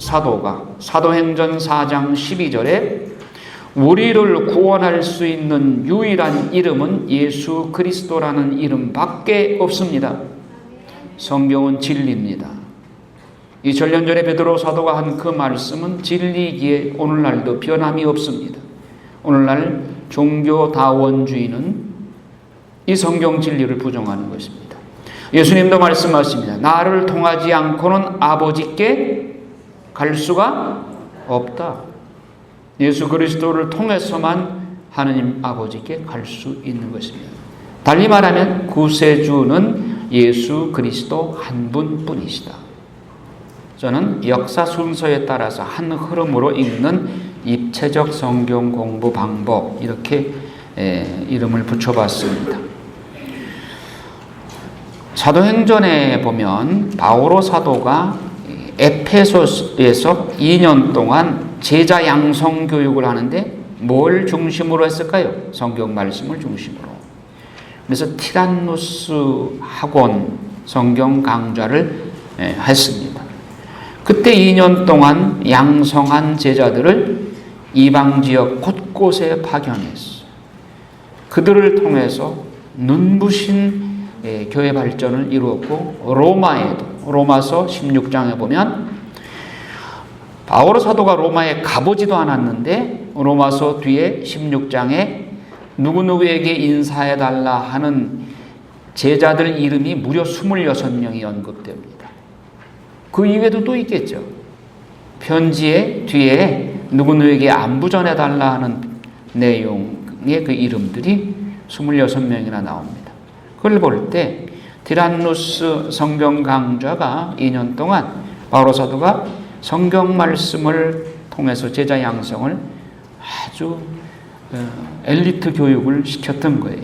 사도가 사도행전 4장 12절에 우리를 구원할 수 있는 유일한 이름은 예수 그리스도라는 이름밖에 없습니다. 성경은 진리입니다. 이 전년 전에 베드로 사도가 한 그 말씀은 진리기에 오늘날도 변함이 없습니다. 오늘날 종교다원주의는 이 성경 진리를 부정하는 것입니다. 예수님도 말씀하십니다. 나를 통하지 않고는 아버지께 갈 수가 없다. 예수 그리스도를 통해서만 하느님 아버지께 갈 수 있는 것입니다. 달리 말하면 구세주는 예수 그리스도 한 분뿐이시다. 저는 역사 순서에 따라서 한 흐름으로 읽는 입체적 성경 공부 방법 이렇게 이름을 붙여봤습니다. 사도행전에 보면 바오로 사도가 에페소에서 2년 동안 제자 양성 교육을 하는데 뭘 중심으로 했을까요? 성경 말씀을 중심으로. 그래서 티란누스 학원 성경 강좌를 했습니다. 그때 2년 동안 양성한 제자들을 이방 지역 곳곳에 파견했어요. 그들을 통해서 눈부신 교회 발전을 이루었고 로마에도 로마서 16장에 보면 바오로 사도가 로마에 가보지도 않았는데 로마서 뒤에 16장에 누구누구에게 인사해 달라 하는 제자들 이름이 무려 26명이 언급됩니다. 그 이외에도 또 있겠죠. 편지의 뒤에 누구누구에게 안부 전해 달라 하는 내용의 그 이름들이 26명이나 나옵니다. 그걸 볼 때 디란누스 성경 강좌가 2년 동안 바로 사도가 성경 말씀을 통해서 제자 양성을 아주 엘리트 교육을 시켰던 거예요.